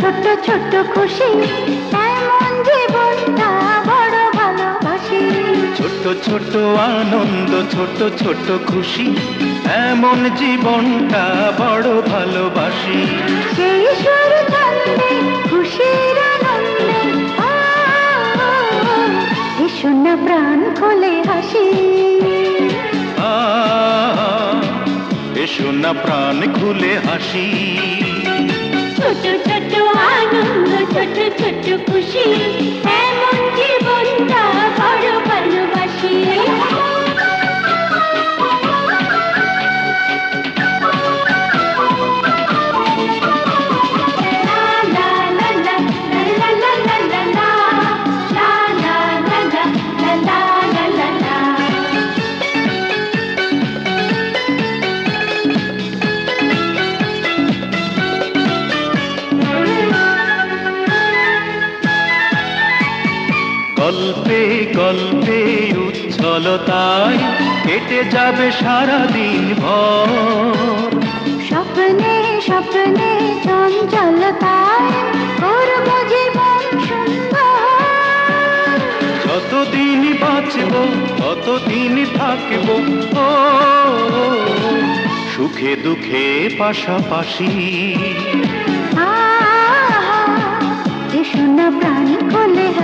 ছোট্ট ছোট্ট খুশি এমন জীবনটা বড় ভালোবাসি। ছোট ছোট আনন্দ ছোট ছোট খুশি এমন জীবনটা বড় ভালোবাসি। সেই সুর ছন্দে খুশির আনন্দে আ, প্রাণ খোলে হাসি। এসো না প্রাণ খুলে হাসি। ছোট ছোট আনন্দ ছোট ছোট খুশি। গল্পে গল্পে উচ্ছলতায় কেটে যাবে সারা দিন ভর। স্বপ্নে স্বপ্নে চঞ্চলতায় করব জীবন সুন্দর। যতদিন বাঁচব ততদিন থাকব। ও সুখে দুঃখে পাশাপাশি। আহা, না প্রাণ খোলে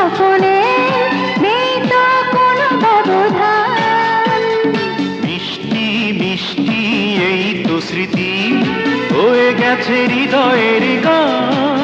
সকলে নেই তো মিষ্টি মিষ্টি এই তো স্মৃতি হয়ে গেছে হৃদয়ের গান